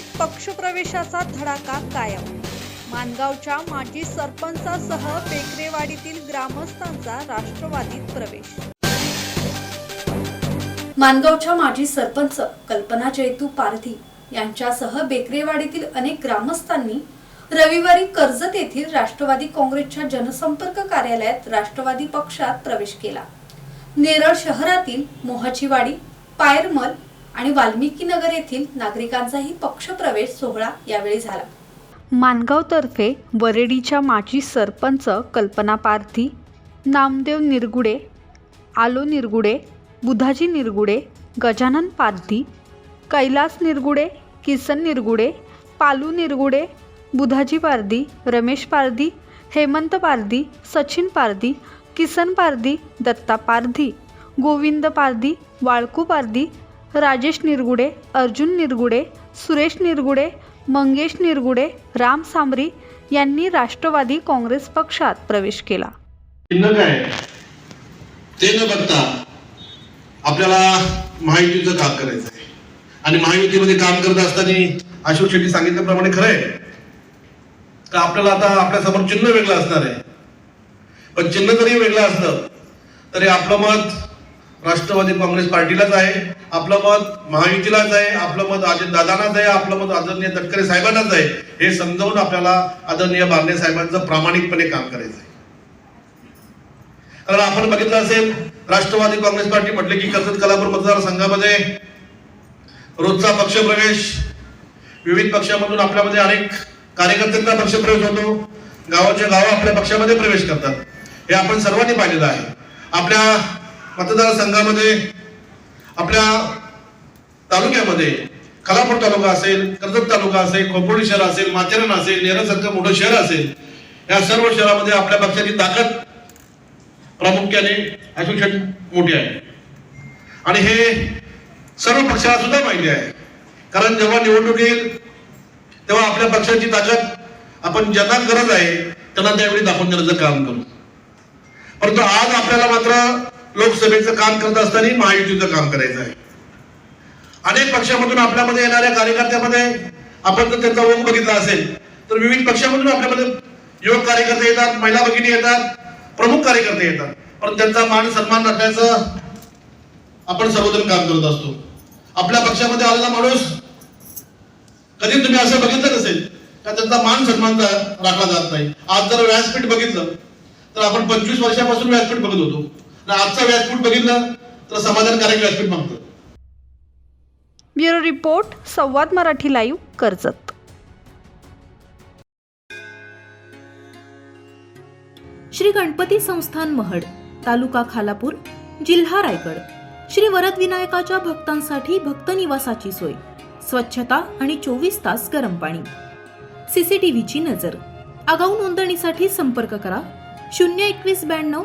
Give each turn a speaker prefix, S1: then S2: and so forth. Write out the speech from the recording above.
S1: राष्ट्रवादीत पक्षप्रवेशाचा धडाका कायम. मानगावच्या माजी सरपंचासह बेकरेवाडीतील ग्रामस्थांचा राष्ट्रवादीत प्रवेश. मानगावच्या माजी सरपंच कल्पना जैतू पारधी यांच्यासह बेकरेवाडीतील अनेक ग्रामस्थांनी रविवारी कर्जत येथील राष्ट्रवादी काँग्रेसच्या जनसंपर्क कार्यालयात राष्ट्रवादी पक्षात प्रवेश केला. नेरळ शहरातील मोहाचीवाडी पायरमल आणि वाल्मिकी नगर येथील नागरिकांचाही पक्षप्रवेश सोहळा यावेळी झाला. मानगावतर्फे वरेडीच्या माजी सरपंच कल्पना पारधी नामदेव निरगुडे आलो निरगुडे बुधाजी निरगुडे गजानन पारधी कैलास निरगुडे किसन निरगुडे पालू निरगुडे बुधाजी पारधी रमेश पारधी हेमंत पारधी सचिन पारधी किसन पारधी दत्ता पारधी गोविंद पारधी वाळकू पारधी राजेश निरगुडे अर्जुन निरगुडे सुरेश निरगुडे मंगेश निरगुडे राम सांबरी यांनी राष्ट्रवादी काँग्रेस पक्षात प्रवेश केला.
S2: ते न बघता आपल्याला महायुतीचं काम करायचं आहे. आणि महायुतीमध्ये काम करत असताना अशोक शेट्टी सांगितल्याप्रमाणे खरं आहे. का आपल्याला आता आपल्यासमोर चिन्ह वेगळं असणार आहे. पण चिन्ह जरी वेगळं असलं तरी आपलं मत राष्ट्रवादी काँग्रेस पार्टीलाच आहे. आपलं मत महायुतीलाच आहे आपलं मत अजित दादांनाच आहे आपलं मत आदरणीय तटकरे साहेबांनाच आहे. हे समजावून आपल्याला आदरणीय बारणे साहेबांचं प्रामाणिकपणे काम करायचं आहे कारण आपण बघितलं असेल राष्ट्रवादी काँग्रेस पार्टी म्हटले की कर्जत कलापूर मतदारसंघामध्ये रोजचा पक्षप्रवेश विविध पक्षामधून आपल्यामध्ये अनेक कार्यकर्त्यांचा पक्षप्रवेश होतो. गावाच्या गाव आपल्या पक्षामध्ये प्रवेश करतात. हे आपण सर्वांनी पाहिलेलं आहे. आपल्या मतदारसंघामध्ये आपल्या तालुक्यामध्ये खालापूर तालुका असेल कर्जत तालुका असेल खोपोली शहर असेल माथेरान असेल नेरसारखं मोठं शहर असेल या सर्व शहरामध्ये आपल्या पक्षाची ताकद प्रामुख्याने ऍसोसिएशन मोठी आहे. आणि हे सर्व पक्षाला सुद्धा माहिती आहे. कारण जेव्हा निवडणूक येईल तेव्हा आपल्या पक्षाची ताकद आपण ज्यांना गरज आहे त्यांना त्यावेळी दाखवून देण्याचं काम करू. परंतु आज आपल्याला मात्र लोकसभेचं काम करत असताना महायुतीचं काम करायचं आहे. अनेक पक्षामधून आपल्यामध्ये येणाऱ्या कार्यकर्त्यामध्ये आपण जर त्यांचा ओघ बघितला असेल तर विविध पक्षामधून आपल्यामध्ये युवक कार्यकर्ते येतात महिला भगिनी येतात प्रमुख कार्यकर्ते येतात. पण त्यांचा मान सन्मान राखण्याचं आपण सर्वजण काम करत असतो. आपल्या पक्षामध्ये आलेला माणूस कधी तुम्ही असं बघितलं नसेल का त्यांचा मान सन्मान राखला जात नाही? आज जर व्यासपीठ बघितलं तर आपण पंचवीस वर्षापासून व्यासपीठ बघत होतो. आजचं व्यासपीठ बघितलं? तर समाधानकारक व्यासपीठ मागतो?
S1: ब्युरो रिपोर्ट संवाद मराठी लाईव्ह कर्जत.
S3: श्री गणपती संस्थान महड तालुका खालापूर जिल्हा रायगड. श्री वरदविनायकाच्या भक्तांसाठी भक्त निवासाची सोय. स्वच्छता आणि चोवीस तास गरम पाणी. सीसीटीव्हीची नजर. आगाऊ नोंदणीसाठी संपर्क करा. शून्य एकवीस ब्याण्णव